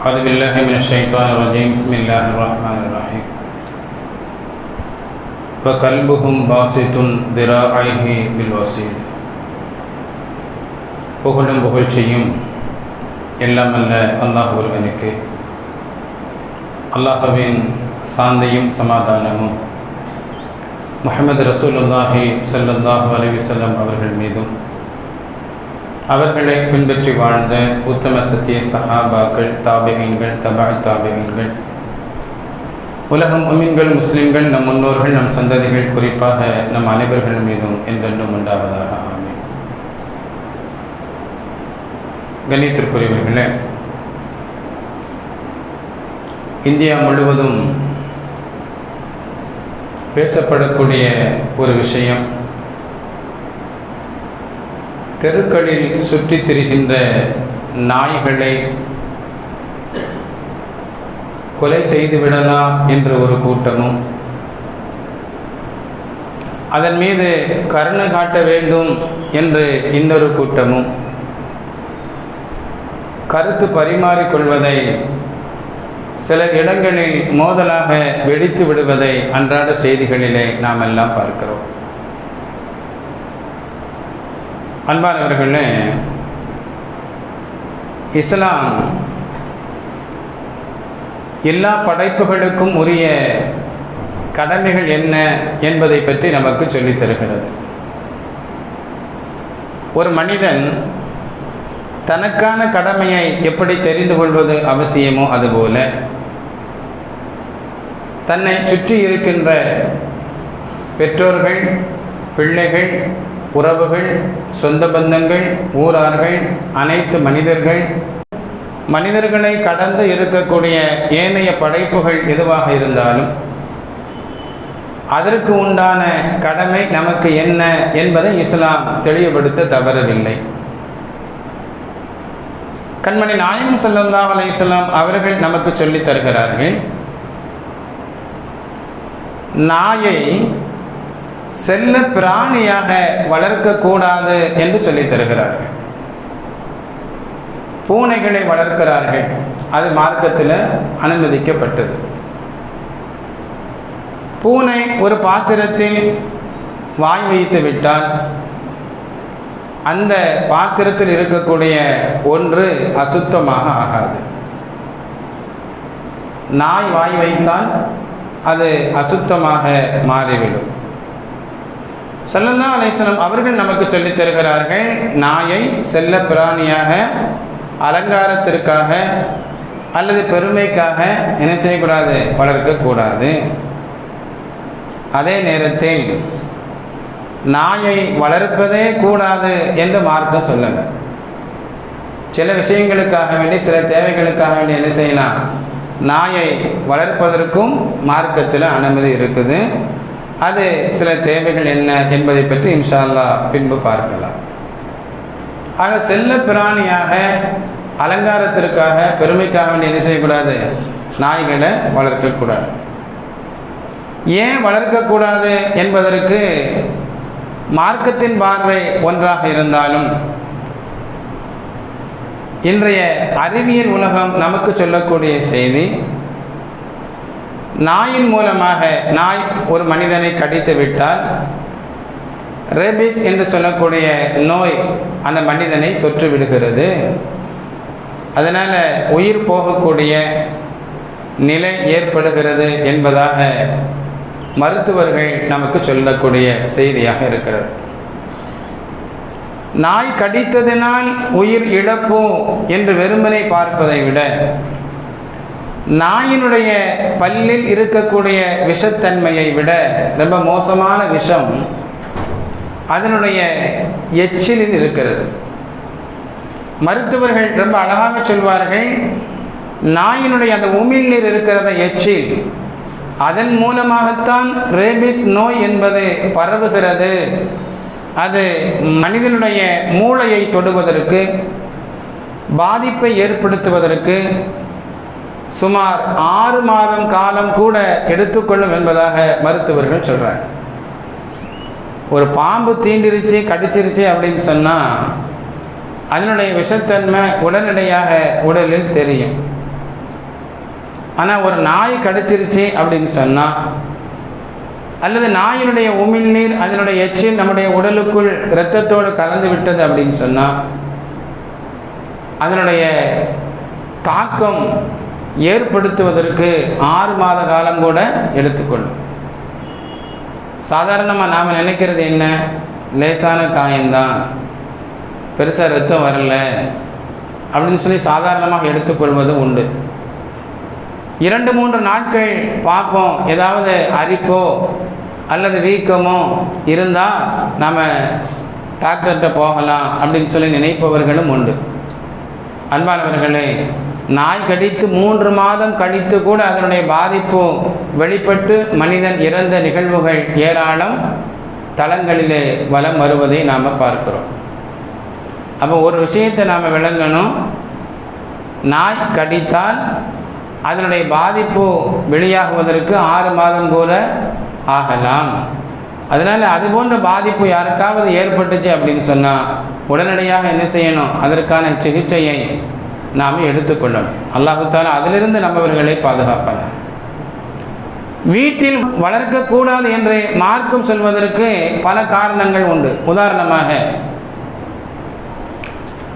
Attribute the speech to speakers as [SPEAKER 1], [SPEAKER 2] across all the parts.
[SPEAKER 1] أعوذ بالله من الشيطان الرجيم بسم الله الرحمن الرحيم وكلبهم باسط ذراعيه بالوسيل புகழும் புகழ்ச்சியும் எல்லாம் அல்ல அல்லாஹ் ஒருவனுக்கு அல்லாஹ்வின் சாந்தியும் சமாதானமும் முஹம்மது ரசூலுல்லாஹி ஸல்லல்லாஹு அலைஹி வஸல்லம் அவர்கள் மீதும் அவர்களை பின்பற்றி வாழ்ந்த உத்தம சத்திய சஹாபாக்கள் தாபிகங்கள் தபாய் தாபிகங்கள் உலகம் உமின்கள் முஸ்லிம்கள் நம் முன்னோர்கள் நம் சந்ததிகள் குறிப்பாக நம் அனைவர்கள் மீதும் என்றென்றும் உண்டாவதாக ஆமே கணித்திற்குரியவர்களே இந்தியா முழுவதும் பேசப்படக்கூடிய ஒரு விஷயம் தெருக்களில் சுற்றித் திரிகின்ற நாய்களை கொலை செய்து விடலாம் என்ற ஒரு கூட்டமும் அதன் மீது கருணை காட்ட வேண்டும் என்று இன்னொரு கூட்டமும் கருத்து பரிமாறிக்கொள்வதை சில இடங்களில் மோதலாக வெடித்து விடுவதை அன்றாட செய்திகளிலே நாம் எல்லாம் பார்க்கிறோம். அன்பானவர்களே இஸ்லாம் எல்லா படைப்புகளுக்கும் உரிய கடமைகள் என்ன என்பதை பற்றி நமக்கு சொல்லித் தருகிறது. ஒரு மனிதன் தனக்கான கடமையை எப்படி தெரிந்து கொள்வது அவசியமோ அதுபோல தன்னை சுற்றி இருக்கின்ற பெற்றோர்கள் பிள்ளைகள் உறவுகள் சொந்த பந்தங்கள் ஊரார்கள் அனைத்து மனிதர்கள். மனிதர்களை கடந்து இருக்கக்கூடிய ஏனைய படைப்புகள் எதுவாக இருந்தாலும் அதற்கு உண்டான கடமை நமக்கு என்ன என்பதை இஸ்லாம் தெளிவுபடுத்த தவறவில்லை. கண்மணி நாயம் சல்லல்லா அலையம் அவர்கள் நமக்கு சொல்லித் தருகிறார்கள் நாயை செல்ல பிராணியாக வளர்க்கக்கூடாது என்று சொல்லி தருகிறார்கள். பூனைகளை வளர்க்கிறார்கள். அது மார்க்கத்தில் அனுமதிக்கப்பட்டது. பூனை ஒரு பாத்திரத்தில் வாய் வைத்து விட்டால் அந்த பாத்திரத்தில் இருக்கக்கூடிய ஒன்று அசுத்தமாக ஆகாது. நாய் வாய் வைத்தால் அது அசுத்தமாக மாறிவிடும். சல்லல்லா அலிஸ்லம் அவர்கள் நமக்கு சொல்லித் தருகிறார்கள் நாயை செல்ல பிராணியாக அலங்காரத்திற்காக அல்லது பெருமைக்காக என்ன செய்யக்கூடாது? வளர்க்கக்கூடாது. அதே நேரத்தில் நாயை வளர்ப்பதே கூடாது என்று மார்க்கம் சொல்லலை. சில விஷயங்களுக்காக வேண்டி சில தேவைகளுக்காக வேண்டி என்ன செய்யலாம்? நாயை வளர்ப்பதற்கும் மார்க்கத்தில் அனுமதி இருக்குது. அது சில தேவைகள் என்ன என்பதை பற்றி இன்ஷால்லா பின்பு பார்க்கலாம். ஆக செல்ல பிராணியாக அலங்காரத்திற்காக பெருமைக்காக வேண்டி என்ன செய்யக்கூடாது? நாய்களை வளர்க்கக்கூடாது. ஏன் வளர்க்கக்கூடாது என்பதற்கு மார்க்கத்தின் பார்வை ஒன்றாக இருந்தாலும் இன்றைய அறிவியல் உலகம் நமக்கு சொல்லக்கூடிய செய்தி நாயின் மூலமாக நாய் ஒரு மனிதனை கடித்து விட்டால் ரேபிஸ் என்று சொல்லக்கூடிய நோய் அந்த மனிதனை தொற்று விடுகிறது. அதனால் உயிர் போகக்கூடிய நிலை ஏற்படுகிறது என்பதாக மருத்துவர்கள் நமக்கு சொல்லக்கூடிய செய்தியாக இருக்கிறது. நாய் கடித்ததினால் உயிர் இழப்போ என்று வெறுமனை பார்ப்பதை விட நாயினுடைய பல்லில் இருக்கக்கூடிய விஷத்தன்மையை விட ரொம்ப மோசமான விஷம் அதனுடைய எச்சிலில் இருக்கிறது. மருத்துவர்கள் ரொம்ப அழகாக சொல்வார்கள் நாயினுடைய அந்த உமிழ்நீர் இருக்கிறத எச்சில் அதன் மூலமாகத்தான் ரேபிஸ் நோய் என்பது பரவுகிறது. அது மனிதனுடைய மூளையை தொடுவதற்கு பாதிப்பை ஏற்படுத்துவதற்கு சுமார் ஆறு மாதம் காலம் கூட எடுத்துக்கொள்ளும் என்பதாக மருத்துவர்கள் சொல்கிறாங்க ஒரு பாம்பு தீண்டிருச்சு கடிச்சிருச்சு அப்படின்னு சொன்னால் அதனுடைய விஷத்தன்மை உடனடியாக உடலில் தெரியும். ஆனால் ஒரு நாய் கடிச்சிருச்சு அப்படின்னு சொன்னால் அல்லது நாயினுடைய உமிழ்நீர் அதனுடைய எச்சில் நம்முடைய உடலுக்குள் இரத்தத்தோடு கலந்து விட்டது அப்படின்னு சொன்னால் அதனுடைய தாக்கம் ஏற்படுத்துவதற்கு ஆறு மாத காலம் கூட எடுத்துக்கொள்ளும் சாதாரணமாக நாம் நினைக்கிறது என்ன? லேசான காயம்தான். பெருசாக ரத்தம் வரல. அப்படின்னு சொல்லி சாதாரணமாக எடுத்துக்கொள்வது உண்டு. இரண்டு மூன்று நாட்கள் பார்ப்போம். ஏதாவது அரிப்போ அல்லது வீக்கமோ இருந்தால் நாம் டாக்டர்கிட்ட போகலாம் அப்படின்னு சொல்லி நினைப்பவர்களும் உண்டு. அன்பானவர்களே நாய் கடித்து மூன்று மாதம் கழித்து கூட அதனுடைய பாதிப்பு வெளிப்பட்டு மனிதன் இறந்த நிகழ்வுகள் ஏராளம் தளங்களிலே வலம் வருவதை நாம் பார்க்கிறோம். அப்போ ஒரு விஷயத்தை நாம் விளங்கணும். நாய் கடித்தால் அதனுடைய பாதிப்பு வெளியாகுவதற்கு ஆறு மாதம் கூட ஆகலாம். அதனால் அது போன்ற பாதிப்பு யாருக்காவது ஏற்பட்டுச்சு அப்படின்னு சொன்னால் உடனடியாக என்ன செய்யணும்? அதற்கான சிகிச்சையை நாம் எடுத்துக்கொள்ளணும். அல்லாஹுத்தாலா அதிலிருந்து நம்மவர்களை பாதுகாப்பலாம் வீட்டில் வளர்க்கக்கூடாது என்று மார்க்கம் சொல்வதற்கு பல காரணங்கள் உண்டு. உதாரணமாக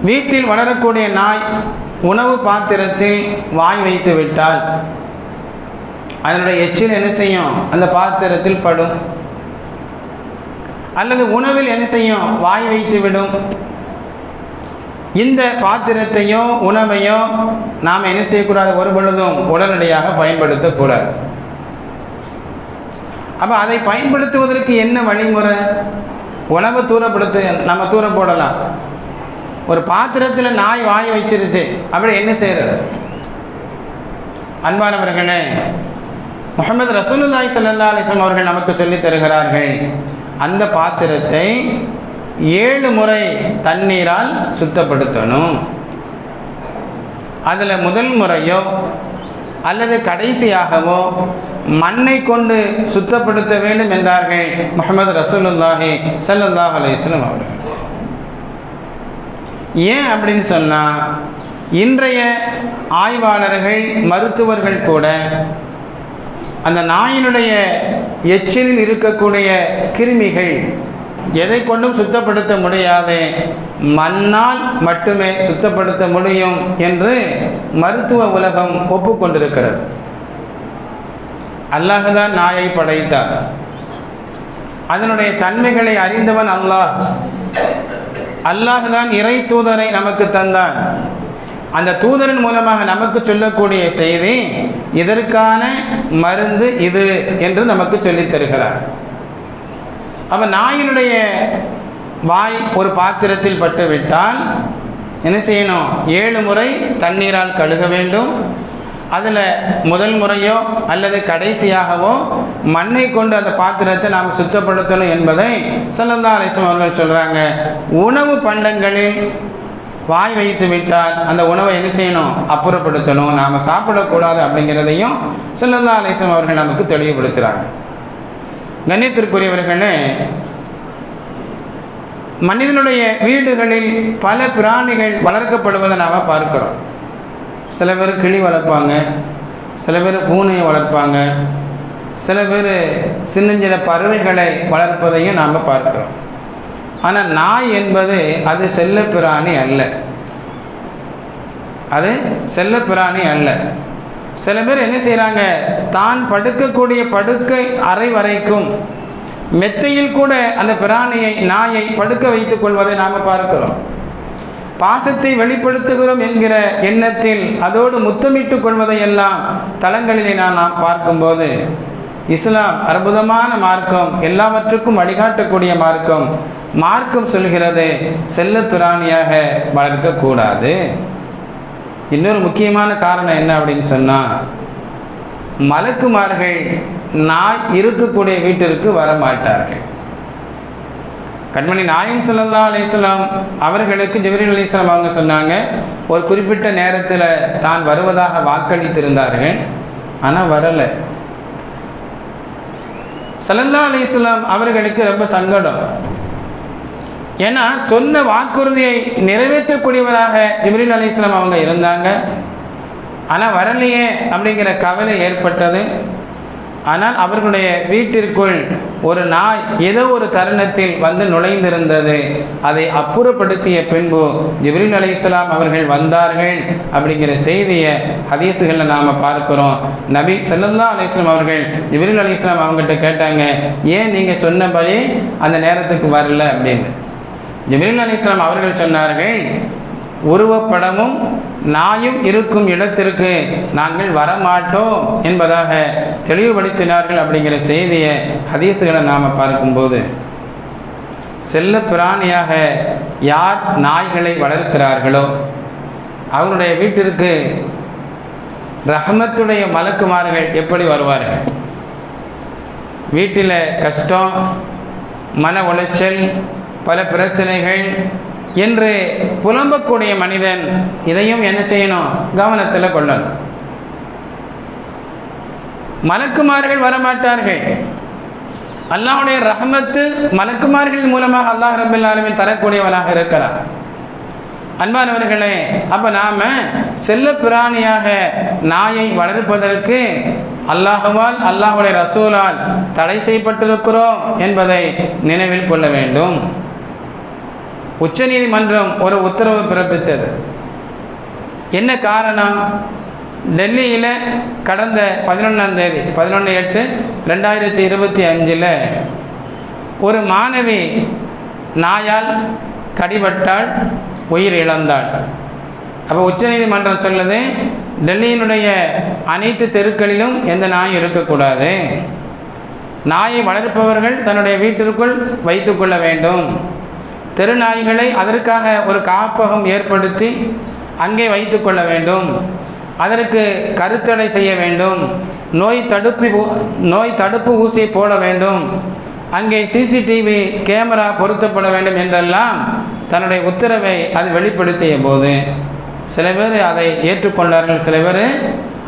[SPEAKER 1] வீட்டில் வளரக்கூடிய நாய் உணவு பாத்திரத்தில் வாய் வைத்து விட்டால் அதனுடைய எச்சில் என்ன செய்யும்? அந்த பாத்திரத்தில் படும். அல்லது உணவில் என்ன செய்யும்? வாய் வைத்து விடும். இந்த பாத்திரத்தையும் உணவையும் நாம் என்ன செய்யக்கூடாது? ஒரு பொழுதும் உடனடியாக பயன்படுத்தக்கூடாது. அப்போ அதை பயன்படுத்துவதற்கு என்ன வழிமுறை? உணவை தூரப்படுத்து நம்ம தூர போடலாம். ஒரு பாத்திரத்தில் நாய் வாய் வச்சிருச்சு அப்படி என்ன செய்கிறது அன்பானவர்களே முகமது ரசூலுல்லாய் சல்லா அலிஸ்லாம் அவர்கள் நமக்கு சொல்லித் தருகிறார்கள் அந்த பாத்திரத்தை ஏழு முறை தண்ணீரால் சுத்தப்படுத்தணும். அதில் முதல் முறையோ அல்லது கடைசியாகவோ மண்ணை கொண்டு சுத்தப்படுத்த வேண்டும் என்றார்கள் முகமது ரசூலுல்லாஹி சல்லாஹ் அலையம் அவர்கள். ஏன் அப்படின்னு சொன்னால் இன்றைய ஆய்வாளர்கள் மருத்துவர்கள் கூட அந்த நாயினுடைய எச்சிலில் இருக்கக்கூடிய கிருமிகள் எதை கொண்டும் சுத்தப்படுத்த முடியாது. மண்ணால் மட்டுமே சுத்தப்படுத்த முடியும் என்று மருத்துவ உலகம் ஒப்புக்கொண்டிருக்கிறது. அல்லாஹுதான் நாயை படைத்தார். அதனுடைய தன்மைகளை அறிந்தவன் அல்லாஹ். அல்லாஹுதான் இறை தூதரை நமக்கு தந்தான். அந்த தூதரின் மூலமாக நமக்கு சொல்லக்கூடிய செய்தி இதற்கான மருந்து இது என்று நமக்கு சொல்லித் தருகிறார். அப்போ நாயினுடைய வாய் ஒரு பாத்திரத்தில் பட்டு விட்டால் என்ன செய்யணும்? ஏழு முறை தண்ணீரால் கழுக வேண்டும். அதில் முதல் முறையோ அல்லது கடைசியாகவோ மண்ணை கொண்டு அந்த பாத்திரத்தை நாம் சுத்தப்படுத்தணும் என்பதை சல்லல்லா அலிஸ்லாம் அவர்கள் சொல்கிறாங்க உணவு பண்டங்களில் வாய் வைத்து விட்டால் அந்த உணவை என்ன செய்யணும்? அப்புறப்படுத்தணும். நாம் சாப்பிடக்கூடாது அப்படிங்கிறதையும் சல்லல்லா அலிஸ்லாம் அவர்கள் நமக்கு தெளிவுபடுத்துகிறாங்க கண்ணியத்திற்குரியவர்களே மனிதனுடைய வீடுகளில் பல பிராணிகள் வளர்க்கப்படுவதை நாம் பார்க்கிறோம். சில பேர் கிளி வளர்ப்பாங்க சில பேர் பூனையை வளர்ப்பாங்க சில பேர் சின்ன சின்ன பறவைகளை வளர்ப்பதையும் நாம் பார்க்கிறோம். ஆனால் நாய் என்பது அது செல்ல பிராணி அல்ல. அது செல்ல பிராணி அல்ல. சில பேர் என்ன செய்கிறாங்க தான் படுக்கக்கூடிய படுக்கை அறை வரைக்கும் மெத்தையில் கூட அந்த பிராணியை நாயை படுக்க வைத்துக் கொள்வதை நாம் பார்க்கிறோம். பாசத்தை வெளிப்படுத்துகிறோம் என்கிற எண்ணத்தில் அதோடு முத்தமிட்டு கொள்வதையெல்லாம் தளங்களிலே நான் நாம் பார்க்கும்போது இஸ்லாம் அற்புதமான மார்க்கம் எல்லாவற்றுக்கும் வழிகாட்டக்கூடிய மார்க்கம் மார்க்கம் சொல்கிறது செல்ல பிராணியாக வளர்க்கக்கூடாது இன்னொரு முக்கியமான காரணம் என்ன அப்படின்னு சொன்னால் மலக்குமார்கள் நாய் இருக்கக்கூடிய வீட்டிற்கு வர மாட்டார்கள் கண்மணி நாயம் சல்லா அலிஸ்லாம் அவர்களுக்கு ஜிப்ரீல் அலிஸ்லாம் அவங்க சொன்னாங்க ஒரு குறிப்பிட்ட நேரத்தில் தான் வருவதாக வாக்களித்திருந்தார்கள் ஆனால் வரலை. சலல்லா அலிஸ்லாம் அவர்களுக்கு ரொம்ப சங்கடம். ஏன்னா சொன்ன வாக்குறுதியை நிறைவேற்றக்கூடியவராக ஜிப்ரீல் அலிஸ்லாம் அவங்க இருந்தாங்க. ஆனால் வரலையே அப்படிங்கிற கவலை ஏற்பட்டது. ஆனால் அவர்களுடைய வீட்டிற்குள் ஒரு நாய் ஏதோ ஒரு தருணத்தில் வந்து நுழைந்திருந்தது. அதை அப்புறப்படுத்திய பின்பு ஜிப்ரீல் அலி இஸ்லாம் அவர்கள் வந்தார்கள் அப்படிங்கிற செய்தியை ஹதீஸுகளில் நாம் பார்க்குறோம். நபி சல்லல்லா அலி இஸ்லாம் அவர்கள் ஜிப்ரீல் அலி இஸ்லாம் அவங்ககிட்ட கேட்டாங்க ஏன் நீங்கள் சொன்னபடி அந்த நேரத்துக்கு வரல? அப்படின்னு. ஜிப்ரீல் அலி இஸ்லாம் அவர்கள் சொன்னார்கள் உருவப்படமும் நாயும் இருக்கும் இடத்திற்கு நாங்கள் வரமாட்டோம் என்பதாக தெளிவுபடுத்தினார்கள் அப்படிங்கிற செய்தியை ஹதீஸுகளை நாம் பார்க்கும்போது. செல்ல பிராணியாக யார் நாய்களை வளர்க்கிறார்களோ அவருடைய வீட்டிற்கு ரஹமத்துடைய மலக்குமார்கள் எப்படி வருவார்கள்? வீட்டில் கஷ்டம் மன உளைச்சல் பல பிரச்சனைகள். என்று புலம்பக்கூடிய மனிதன் இதையும் என்ன செய்யணும்? கவனத்தில் கொள்ளணும். மலக்குமார்கள் வரமாட்டார்கள். அல்லாஹுடைய ரஹமத்து மலக்குமார்கள் மூலமாக அல்லாஹ் ரபில் ஆலமின் தரக்கூடியவனாக இருக்கிறார் அன்பானவர்களே அப்போ நாம் செல்ல பிராணியாக நாயை வளர்ப்பதற்கு அல்லாஹுவால் அல்லாஹுடைய ரசூலால் தடை செய்யப்பட்டிருக்கிறோம் என்பதை நினைவில் கொள்ள வேண்டும். உச்சநீதிமன்றம் ஒரு உத்தரவு பிறப்பித்தது. என்ன காரணம்? டெல்லியில் கடந்த பதினொன்றாம் தேதி பதினொன்று எட்டு ரெண்டாயிரத்தி இருபத்தி அஞ்சில் ஒரு மாணவி நாயால் கடிபட்டால் உயிர் இழந்தாள். அப்போ உச்சநீதிமன்றம் சொல்லுது டெல்லியினுடைய அனைத்து தெருக்களிலும் எந்த நாயும் இருக்கக்கூடாது. நாயை வளர்ப்பவர்கள் தன்னுடைய வீட்டிற்குள் வைத்துக்கொள்ள வேண்டும். தெருநாய்களை அதற்காக ஒரு காப்பகம் ஏற்படுத்தி அங்கே வைத்து கொள்ள வேண்டும். அதற்கு கருத்தடை செய்ய வேண்டும். நோய் தடுப்பு நோய் தடுப்பு ஊசியை போட வேண்டும். அங்கே சிசிடிவி கேமரா பொருத்தப்பட வேண்டும் என்றெல்லாம் தன்னுடைய உத்தரவை அது வெளிப்படுத்திய போது சில பேர் அதை ஏற்றுக்கொண்டார்கள். சில பேர்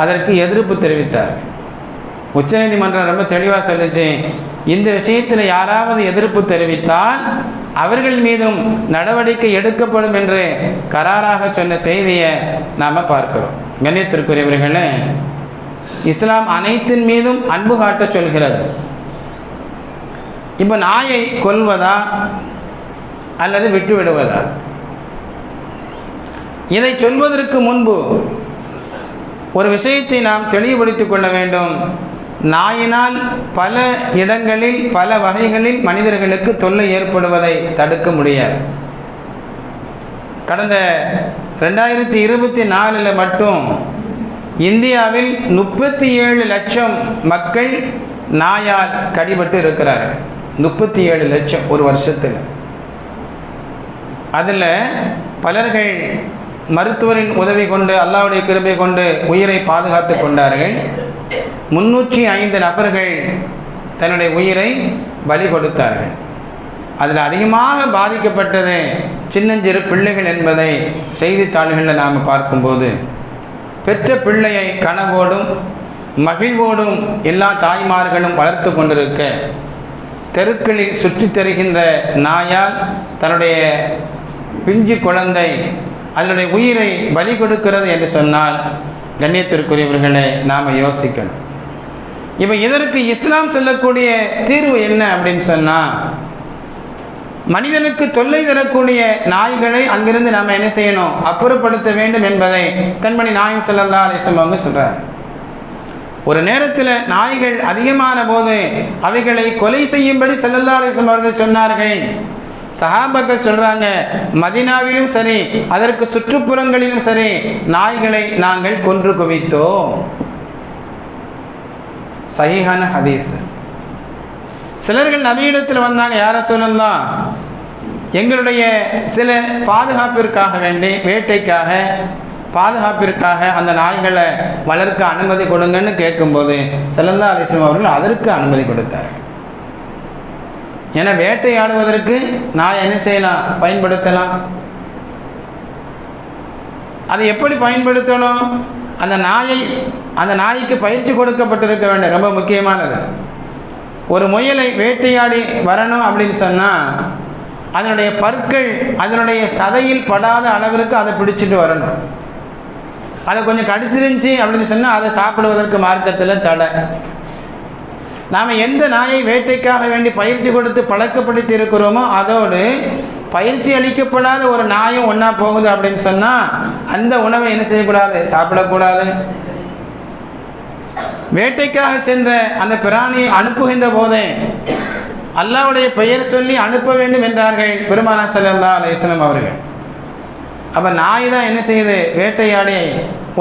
[SPEAKER 1] அதற்கு எதிர்ப்பு தெரிவித்தார்கள் உச்சநீதிமன்றம் ரொம்ப தெளிவாக சொல்லிச்சு. இந்த விஷயத்தில் யாராவது எதிர்ப்பு தெரிவித்தால் அவர்கள் மீதும் நடவடிக்கை எடுக்கப்படும் என்று கராராக சொன்ன செய்தியை நாம் பார்க்கிறோம். கண்ணியத்திற்குரியவர்களே இஸ்லாம் அனைத்தின் மீதும் அன்பு காட்ட சொல்கிறது. இப்போ நாயை கொல்வதா அல்லது விட்டு விடுவதா இதை சொல்வதற்கு முன்பு ஒரு விஷயத்தை நாம் தெளிவுபடுத்திக் கொள்ள வேண்டும். நாயினால் பல இடங்களில் பல வகைகளில் மனிதர்களுக்கு தொல்லை ஏற்படுவதை தடுக்க முடியாது. கடந்த ரெண்டாயிரத்தி இருபத்தி நாலில் மட்டும் இந்தியாவில் முப்பத்தி ஏழு லட்சம் மக்கள் நாயால் கடிபட்டு இருக்கிறார்கள். முப்பத்தி ஏழு லட்சம் ஒரு வருஷத்தில். அதில் பலர்கள் மருத்துவரின் உதவி கொண்டு அல்லாவுடைய கிருபை கொண்டு உயிரை பாதுகாத்து கொண்டார்கள். முன்னூற்றி ஐந்து நபர்கள் தன்னுடைய உயிரை பலி கொடுத்தார்கள். அதில் அதிகமாக பாதிக்கப்பட்டது சின்னஞ்சிறு பிள்ளைகள் என்பதை செய்தித்தாள்களில் நாம் பார்க்கும்போது பெற்ற பிள்ளையை கனவோடும் மகிழ்வோடும் எல்லா தாய்மார்களும் வளர்த்து கொண்டிருக்க தெருக்களில் சுற்றித் தருகின்ற நாயால் தன்னுடைய பிஞ்சு குழந்தை அதனுடைய உயிரை பலி கொடுக்கிறது என்று சொன்னால் கண்ணியத்திற்குரியவர்களை நாம் யோசிக்கணும். இப்போ இதற்கு இஸ்லாம் சொல்லக்கூடிய தீர்வு என்ன அப்படின்னு சொன்னால் மனிதனுக்கு தொல்லை தரக்கூடிய நாய்களை அங்கிருந்து நாம் என்ன செய்யணும்? அப்புறப்படுத்த வேண்டும் என்பதை கண்மணி நாயம் செல்லல்லா அலிஸ்லம் அவங்க சொல்கிறார் ஒரு நேரத்தில் நாய்கள் அதிகமான போது அவைகளை கொலை செய்யும்படி செல்லல்லா அலிசம் அவர்கள் சொன்னார்கள். சஹாபாக்கள் சொல்கிறாங்க மதினாவிலும் சரி அதற்கு சுற்றுப்புறங்களிலும் சரி நாய்களை நாங்கள் கொன்று குவித்தோம். சஹீஹான ஹதீஸ். சிலர்கள் நவீனத்தில் வந்தாங்க யார சொல்லலாம் எங்களுடைய சில பாதுகாப்பிற்காக வேண்டி வேட்டைக்காக பாதுகாப்பிற்காக அந்த நாய்களை வளர்க்க அனுமதி கொடுங்கன்னு கேட்கும்போது செல்லந்தா அலிஸ்லாம் அவர்கள் அதற்கு அனுமதி கொடுத்தார் ஏன்னா வேட்டையாடுவதற்கு நாய் என்ன செய்யலாம்? பயன்படுத்தலாம். அதை எப்படி பயன்படுத்தணும்? அந்த நாயை அந்த நாய்க்கு பயிற்சி கொடுக்கப்பட்டிருக்க வேண்டும். ரொம்ப முக்கியமானது. ஒரு முயலை வேட்டையாடி வரணும் அப்படின்னு சொன்னால் அதனுடைய பற்கள் அதனுடைய சதையில் படாத அளவிற்கு அதை பிடிச்சிட்டு வரணும். அதை கொஞ்சம் கடிச்சிருந்துச்சி அப்படின்னு சொன்னால் அதை சாப்பிடுவதற்கு மார்க்கத்தில் தடை. நாம் எந்த நாயை வேட்டைக்காக வேண்டி பயிற்சி கொடுத்து பழக்கப்படுத்தி இருக்கிறோமோ அதோடு பயிற்சி அளிக்கப்படாத ஒரு நாயும் ஒன்றா போகுது அப்படின்னு சொன்னால் அந்த உணவை என்ன செய்யக்கூடாது? சாப்பிடக்கூடாது. வேட்டைக்காக சென்ற அந்த பிராணியை அனுப்புகின்ற போதே அல்லாவுடைய பெயர் சொல்லி அனுப்ப வேண்டும் என்றார்கள் பெருமானா செல்லா அலிஸ்லம் அவர்கள். அப்போ நாய் தான் என்ன செய்யுது? வேட்டையாடி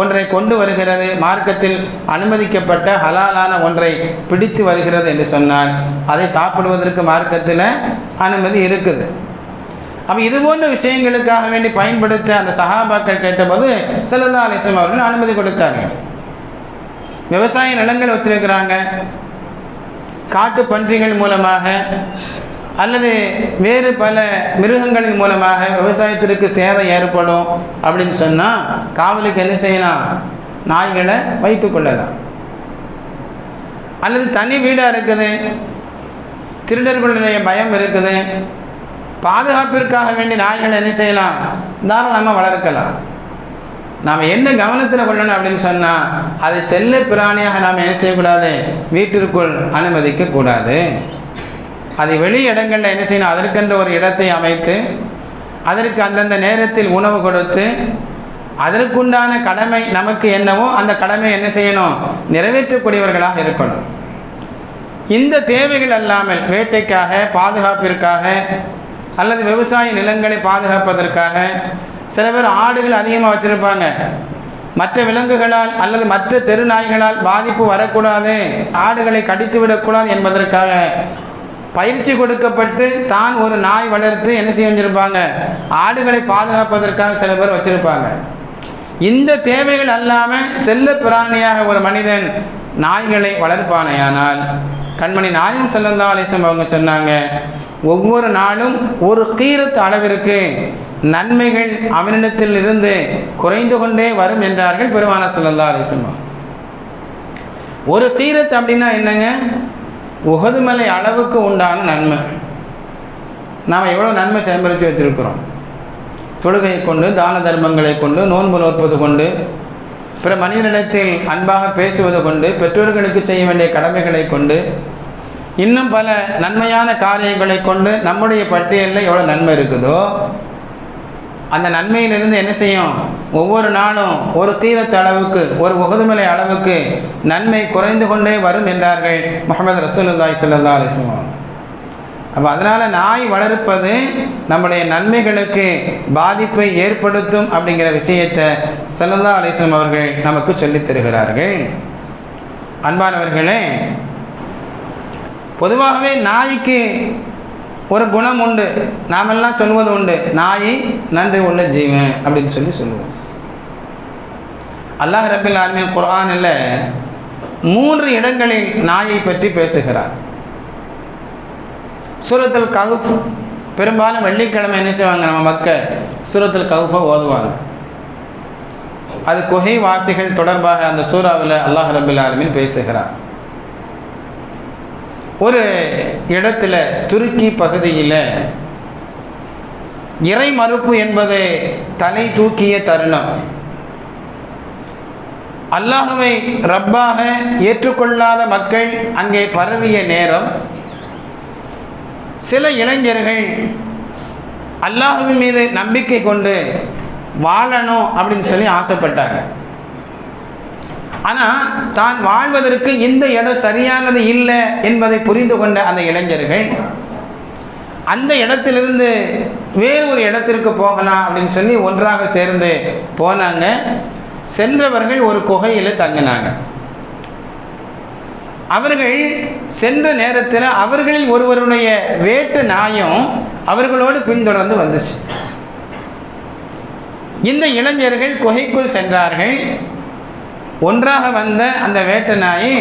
[SPEAKER 1] ஒன்றை கொண்டு வருகிறது. மார்க்கத்தில் அனுமதிக்கப்பட்ட ஹலாலான ஒன்றை பிடித்து வருகிறது என்று சொன்னால் அதை சாப்பிடுவதற்கு மார்க்கத்தில் அனுமதி இருக்குது. அப்போ இது போன்ற விஷயங்களுக்காக வேண்டி பயன்படுத்த அந்த சகாபாக்கள் கேட்டபோது செல்லல்லா அலிஸ்லாம் அவர்கள் அனுமதி கொடுத்தாங்க. விவசாய நிலங்கள் வச்சிருக்கிறாங்க. காட்டு பன்றிகள் மூலமாக அல்லது வேறு பல மிருகங்களின் மூலமாக விவசாயத்திற்கு சேவை ஏற்படும் அப்படின்னு சொன்னால் காவலுக்கு என்ன செய்யலாம்? நாய்களை வைத்து கொள்ளலாம். அல்லது தனி வீடாக இருக்குது. திருடர்களுடைய பயம் இருக்குது. பாதுகாப்பிற்காக வேண்டிய நாய்களை என்ன செய்யலாம்? தாராளமாக வளர்க்கலாம். நாம் என்ன கவனத்தில் கொள்ளணும் அப்படின்னு சொன்னால் அதை செல்ல பிராணியாக நாம் என்ன செய்யக்கூடாது? வீட்டிற்குள் அனுமதிக்கக்கூடாது. அதை வெளி இடங்களில் என்ன செய்யணும்? அதற்கென்று ஒரு இடத்தை அமைத்து அதற்கு அந்தந்த நேரத்தில் உணவு கொடுத்து அதற்குண்டான கடமை நமக்கு என்னவோ அந்த கடமை என்ன செய்யணும்? நிறைவேற்றக்கூடியவர்களாக இருக்கணும். இந்த தேவைகள் அல்லாமல் வேட்டைக்காக பாதுகாப்பிற்காக அல்லது விவசாய நிலங்களை பாதுகாப்பதற்காக. சில பேர் ஆடுகள் அதிகமாக வச்சுருப்பாங்க. மற்ற விலங்குகளால் அல்லது மற்ற தெரு நாய்களால் பாதிப்பு வரக்கூடாது. ஆடுகளை கடித்து விடக்கூடாது என்பதற்காக. பயிற்சி கொடுக்கப்பட்டு தான் ஒரு நாய் வளர்த்து என்ன செஞ்சிருப்பாங்க? ஆடுகளை பாதுகாப்பதற்காக சில பேர் வச்சுருப்பாங்க. இந்த தேவைகள் அல்லாமல் செல்ல பிராணியாக ஒரு மனிதன் நாய்களை வளர்ப்பானையானால் கண்மணி நாயன் செல்லந்தா அலிசம் அவங்க சொன்னாங்க ஒவ்வொரு நாளும் ஒரு கீரத்து அளவிற்கு நன்மைகள் அவனிடத்தில் இருந்து குறைந்து கொண்டே வரும் என்றார்கள் பெருமான செல்லந்தா அலிசம் ஒரு கீரத்து அப்படின்னா என்னங்க? உகதுமலை அளவுக்கு உண்டான நன்மை. நாம் எவ்வளோ நன்மை செயல்படுத்தி வச்சுருக்கிறோம்? தொழுகையை கொண்டு தான தர்மங்களை கொண்டு நோன்பு நோற்பது கொண்டு பிற மனிதனிடத்தில் அன்பாக பேசுவது கொண்டு பெற்றோர்களுக்கு செய்ய வேண்டிய கடமைகளை கொண்டு இன்னும் பல நன்மையான காரியங்களை கொண்டு நம்முடைய பட்டியலில் எவ்வளோ நன்மை இருக்குதோ அந்த நன்மையிலிருந்து என்ன செய்யும்? ஒவ்வொரு நாளும் ஒரு தீரத்து அளவுக்கு ஒரு உகதுமலை அளவுக்கு நன்மை குறைந்து கொண்டே வரும் என்றார்கள் முகமது ரசூலுல்லாய் சல்லா அலிஸ்லாம் அப்போ அதனால் நாய் வளர்ப்பது நம்முடைய நன்மைகளுக்கு பாதிப்பை ஏற்படுத்தும் அப்படிங்கிற விஷயத்தை சல்லல்லா அலிஸ்லாம் அவர்கள் நமக்கு சொல்லித் தருகிறார்கள். அன்பானவர்களே பொதுவாகவே நாய்க்கு ஒரு குணம் உண்டு. நாமெல்லாம் சொல்வது உண்டு. நாய் நன்றி உள்ள ஜீவன் அப்படின்னு சொல்லி சொல்லுவோம். அல்லாஹ் ரபில் ஆலமின் குரானில் மூன்று இடங்களில் நாயை பற்றி பேசுகிறார். சூரத்தில் கவுஃப் பெரும்பாலும் வெள்ளிக்கிழமை என்ன செய்வாங்க நம்ம மக்கள்? சூரத்தில் கவுஃபை ஓதுவாங்க. அது குகை வாசிகள் தொடர்பாக அந்த சூறாவில் அல்லாஹ் ரபில் ஆலமின் பேசுகிறார். ஒரு இடத்துல துருக்கி பகுதியில் இறை மறுப்பு என்பது தலை தூக்கிய தருணம். அல்லாஹுவை ரப்பாக ஏற்றுக்கொள்ளாத மக்கள் அங்கே பரவிய நேரம். சில இளைஞர்கள் அல்லாஹுவின் மீது நம்பிக்கை கொண்டு வாழணும் அப்படின்னு சொல்லி ஆசைப்பட்டாங்க. ஆனால் தான் வாழ்வதற்கு இந்த இடம் சரியானது இல்லை என்பதை புரிந்து கொண்ட அந்த இளைஞர்கள் அந்த இடத்திலிருந்து வேறு ஒரு இடத்திற்கு போகலாம் அப்படின்னு சொல்லி ஒன்றாக சேர்ந்து போனாங்க. சென்றவர்கள் ஒரு குகையில் தங்கினாங்க. அவர்கள் சென்ற நேரத்தில் அவர்களில் ஒருவருடைய வேட்டு நாயம் அவர்களோடு பின்தொடர்ந்து வந்துச்சு. இந்த இளைஞர்கள் குகைக்குள் சென்றார்கள். ஒன்றாக வந்த அந்த வேட்டை நாய்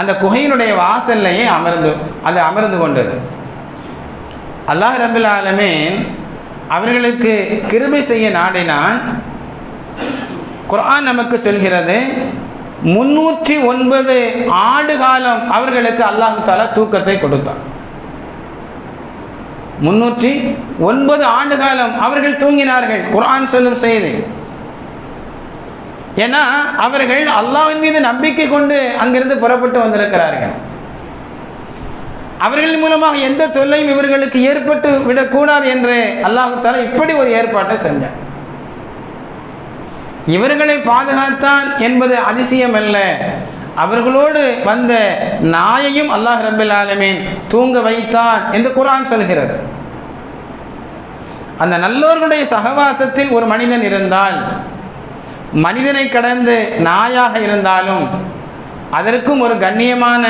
[SPEAKER 1] அந்த குகையினுடைய வாசல்லையே அமர்ந்து அது அமர்ந்து கொண்டது. அல்லாஹ் ரபுல் ஆலமீன் அவர்களுக்கு கிருமை செய்ய நாடினான். குரான் நமக்கு சொல்கிறது முன்னூற்றி ஒன்பது ஆண்டு காலம் அவர்களுக்கு அல்லாஹு தாலா தூக்கத்தை கொடுத்தான். முன்னூற்றி ஒன்பது ஆண்டு காலம் அவர்கள் தூங்கினார்கள் குரான் சொல்லும் செய்தி. ஏன்னா அவர்கள் அல்லாவின் மீது நம்பிக்கை கொண்டு அங்கிருந்து புறப்பட்டு வந்திருக்கிறார்கள். அவர்கள் மூலமாக எந்த தொல்லையும் இவர்களுக்கு ஏற்பட்டு விடக்கூடாது என்று அல்லாஹால இப்படி ஒரு ஏற்பாட்டை செஞ்சார் இவர்களை பாதுகாத்தான் என்பது அதிசயம் அல்ல அவர்களோடு வந்த நாயையும் அல்லாஹ் ரபில் ஆலமீன் தூங்க வைத்தான் என்று குரான் சொல்கிறது. அந்த நல்லோர்களுடைய சகவாசத்தில் ஒரு மனிதன் இருந்தால் மனிதனை கடந்து நாயாக இருந்தாலும் அதற்கும் ஒரு கண்ணியமான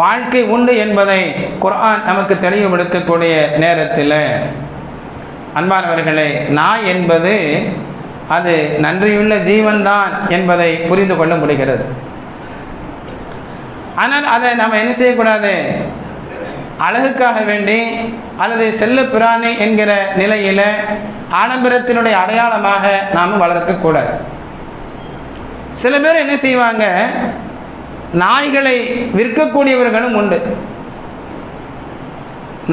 [SPEAKER 1] வாழ்க்கை உண்டு என்பதை குர்ஆன் நமக்கு தெளிவுபடுத்தக்கூடிய நேரத்தில் அன்பானவர்களே நாய் என்பது அது நன்றியுள்ள ஜீவன்தான் என்பதை புரிந்து கொள்ள முடிகிறது. ஆனால் அதை நம்ம என்ன செய்யக்கூடாது? அழகுக்காக வேண்டி அல்லது செல்ல பிராணி என்கிற நிலையில் ஆடம்பரத்தினுடைய அடையாளமாக நாம் வளர்க்கக்கூடாது. சில பேர் என்ன செய்வாங்க? நாய்களை விற்கக்கூடியவர்களும் உண்டு.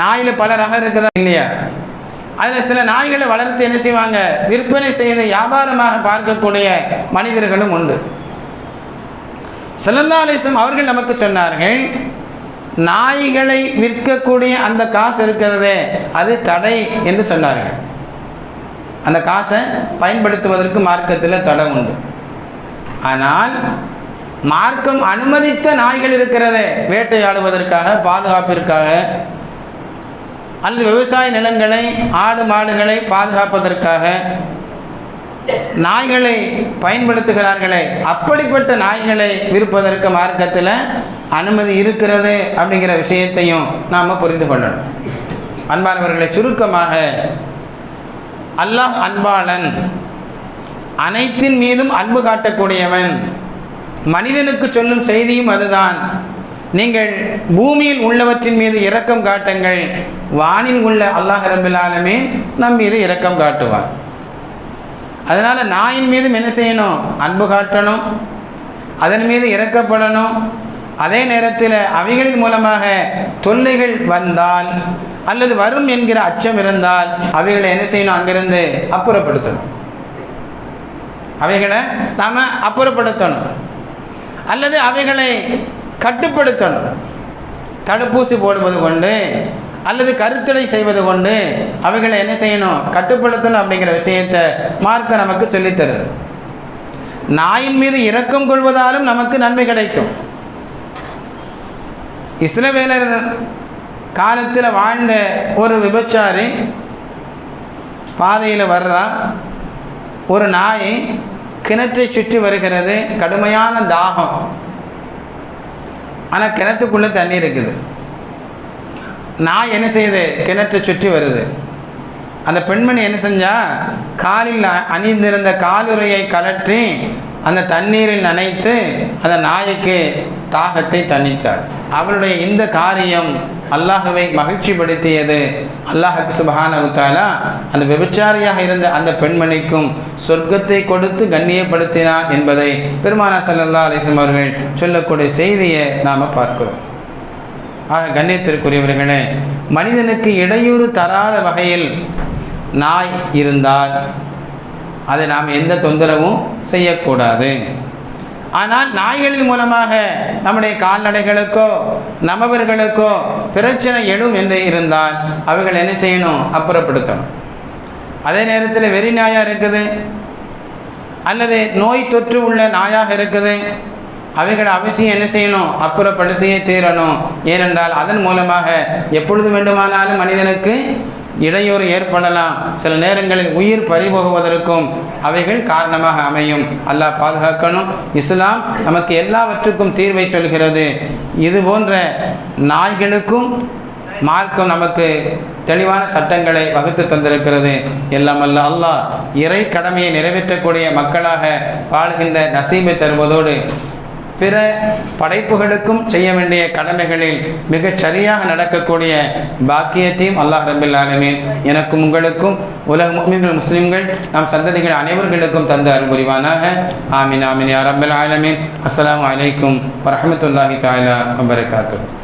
[SPEAKER 1] நாயில் பல ரகம் இருக்குதா இல்லையா? அதில் சில நாய்களை வளர்த்து என்ன செய்வாங்க? விற்பனை செய்து வியாபாரமாக பார்க்கக்கூடிய மனிதர்களும் உண்டு. செல்லந்தாலேசம் அவர்கள் நமக்கு சொன்னார்கள் நாய்களை விற்கக்கூடிய அந்த காசு இருக்கிறதே அது தடை என்று சொன்னார்கள். அந்த காசை பயன்படுத்துவதற்கு மார்க்கத்தில் தடை உண்டு. ஆனால் மார்க்கம் அனுமதித்த நாய்கள் இருக்கிறதே. வேட்டையாடுவதற்காக பாதுகாப்பிற்காக அல்லது விவசாய நிலங்களை ஆடு மாடுகளை பாதுகாப்பதற்காக நாய்களை பயன்படுத்துகிறார்களே. அப்படிப்பட்ட நாய்களை விற்பதற்கு மார்க்கத்தில் அனுமதி இருக்கிறது அப்படிங்கிற விஷயத்தையும் நாம் புரிந்து கொள்ளணும். அன்பானவர்களை சுருக்கமாக அல்லாஹ் அன்பாளன் அனைத்தின் மீதும் அன்பு காட்டக்கூடியவன். மனிதனுக்கு சொல்லும் செய்தியும் அதுதான். நீங்கள் பூமியில் உள்ளவற்றின் மீது இரக்கம் காட்டுங்கள். வானில் உள்ள அல்லாஹ் ரபில் நம் மீது இரக்கம் காட்டுவார் அதனால் நாயின் மீதும் என்ன செய்யணும்? அன்பு காட்டணும். அதன் மீது இறக்கப்படணும் அதே நேரத்தில் அவைகளின் மூலமாக தொல்லைகள் வந்தால் அல்லது வரும் என்கிற அச்சம் இருந்தால் அவைகளை என்ன செய்யணும்? அங்கிருந்து அப்புறப்படுத்தணும். அவைகளை நாம் அப்புறப்படுத்தணும். அல்லது அவைகளை கட்டுப்படுத்தணும். தடுப்பூசி போடுவது கொண்டு அல்லது கருத்தடை செய்வது கொண்டு அவைகளை என்ன செய்யணும்? கட்டுப்படுத்தணும் அப்படிங்கிற விஷயத்தை மார்க்க நமக்கு சொல்லித்தருது நாயின் மீது இரக்கம் கொள்வதாலும் நமக்கு நன்மை கிடைக்கும். இஸ்ரவேலர் காலத்தில் வாழ்ந்த ஒரு விபச்சாரி பாதையில் வர்றா ஒரு நாய் கிணற்றை சுற்றி வருகிறது கடுமையான தாகம். ஆனால் கிணத்துக்குள்ளே தண்ணி இருக்குது. நாய் என்ன செய்யுது? கிணற்றை சுற்றி வருது. அந்த பெண்மணி என்ன செஞ்சால் காலில் அணிந்திருந்த காலுறையை கலற்றி அந்த தண்ணீரில் நனைத்து அந்த நாய்க்கு தாகத்தை தணித்தாள் அவளுடைய இந்த காரியம் அல்லாஹுவை மகிழ்ச்சிப்படுத்தியது. அல்லாஹ் சுபஹானகுத்தாலா அந்த விபச்சாரியாக இருந்த அந்த பெண்மணிக்கும் சொர்க்கத்தை கொடுத்து கண்ணியப்படுத்தினார் என்பதை பெருமானா சல்லல்லா அலிஸ்லம் அவர்கள் சொல்லக்கூடிய செய்தியை நாம் பார்க்கிறோம். ஆக கண்ணியத்திற்குரியவர்களே மனிதனுக்கு இடையூறு தராத வகையில் நாய் இருந்தால் அதை நாம் எந்த தொந்தரவும் செய்யக்கூடாது. ஆனால் நாய்களின் மூலமாக நம்முடைய கால்நடைகளுக்கோ நமவர்களுக்கோ பிரச்சனை எழும் என்று இருந்தால் அவைகள் என்ன செய்யணும்? அப்புறப்படுத்தணும். அதே நேரத்தில் வெறி நாயாக இருக்குது. அல்லது நோய் தொற்று உள்ள நாயாக இருக்குது. அவைகள் அவசியம் என்ன செய்யணும்? அப்புறப்படுத்தியே தீரணும். ஏனென்றால் அதன் மூலமாக எப்பொழுது வேண்டுமானாலும் மனிதனுக்கு இடையூறு ஏற்படலாம். சில நேரங்களில் உயிர் பறிபோகுவதற்கும் அவைகள் காரணமாக அமையும். அல்லாஹ் பாதுகாக்கணும். இஸ்லாம் நமக்கு எல்லாவற்றுக்கும் தீர்வை சொல்கிறது. இது போன்ற நாய்களுக்கும் மார்க்கம் நமக்கு தெளிவான சட்டங்களை வகுத்து தந்திருக்கிறது. எல்லாம் அல்ல அல்லாஹ் இறை கடமையை நிறைவேற்றக்கூடிய மக்களாக வாழ்கின்ற நசீமை தருவதோடு பிற படைப்புகளுக்கும் செய்ய வேண்டிய கடமைகளில் மிகச் சரியாக நடக்கக்கூடிய பாக்கியத்தையும் அல்லாஹ் ரபில் ஆலமீன் எனக்கும் உங்களுக்கும் உலக முஸ்லிம்கள் முஸ்லிம்கள் நம் சந்ததிகள் அனைவர்களுக்கும் தந்து அருள் புரிவானாக. ஆமீன் ஆமீன் யா ரபில் ஆலமீன். அஸ்லாம் வலைக்கும் வரமத்துல்லாஹி தாலா வபரகாத்துஹு.